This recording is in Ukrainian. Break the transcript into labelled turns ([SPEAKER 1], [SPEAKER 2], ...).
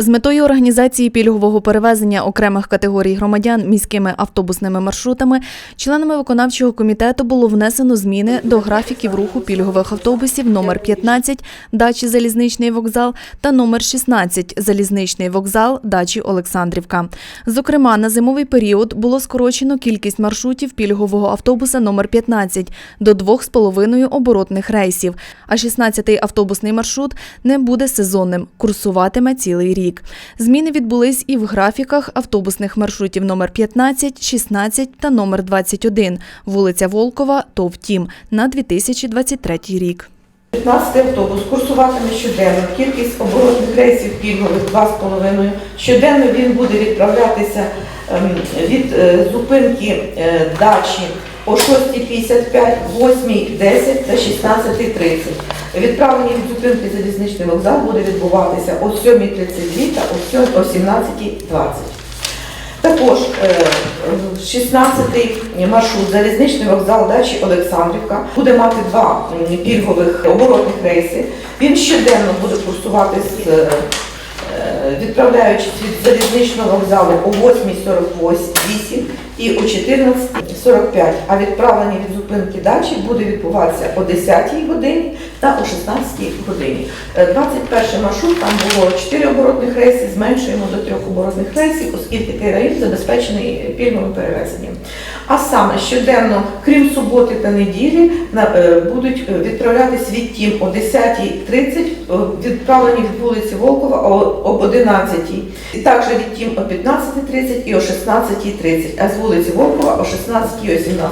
[SPEAKER 1] З метою організації пільгового перевезення окремих категорій громадян міськими автобусними маршрутами членами виконавчого комітету було внесено зміни до графіків руху пільгових автобусів номер 15 дачі Залізничний вокзал та номер 16 Залізничний вокзал дачі Олександрівка. Зокрема, на зимовий період було скорочено кількість маршрутів пільгового автобуса номер 15 до 2,5 оборотних рейсів, а 16-й автобусний маршрут не буде сезонним, курсуватиме цілий рік. Зміни відбулись і в графіках автобусних маршрутів номер 15, 16 та номер 21, вулиця Волкова, ТОВ Тім на 2023 рік.
[SPEAKER 2] 15 автобус курсуватиме щоденно. Кількість оборотних рейсів пільгових 2,5. Щоденно він буде відправлятися ем, від е, зупинки е, дачі о 6.55, 8.10 та 16.30. Відправлення від зупинки залізничний вокзал буде відбуватися о 7.32 та о 7 17.20. Також е, 16-й маршрут залізничний вокзал дачі Олександрівка буде мати два пільгових оборотних рейси. Він щоденно буде курсувати е, е, відправляючись від залізничного вокзалу о 8.48 і о 14.45, а відправлення від зупинки дачі буде відбуватися о 10 годині та о 16 годині. Е, 21 маршрут, там було 4 оборотних рейси, зменшуємо до 3 оборотних рейсів, оскільки цей район забезпечений пільговим перевезенням. А саме щоденно, крім суботи та неділі, е, будуть е, відправлятись від Тім о 10.30, е, відправлені від вулиці Волкова об 11.00, і також від Тім о 15.30 і о 16.30, а з вулиці Волкова о 16.00 і о 17.00.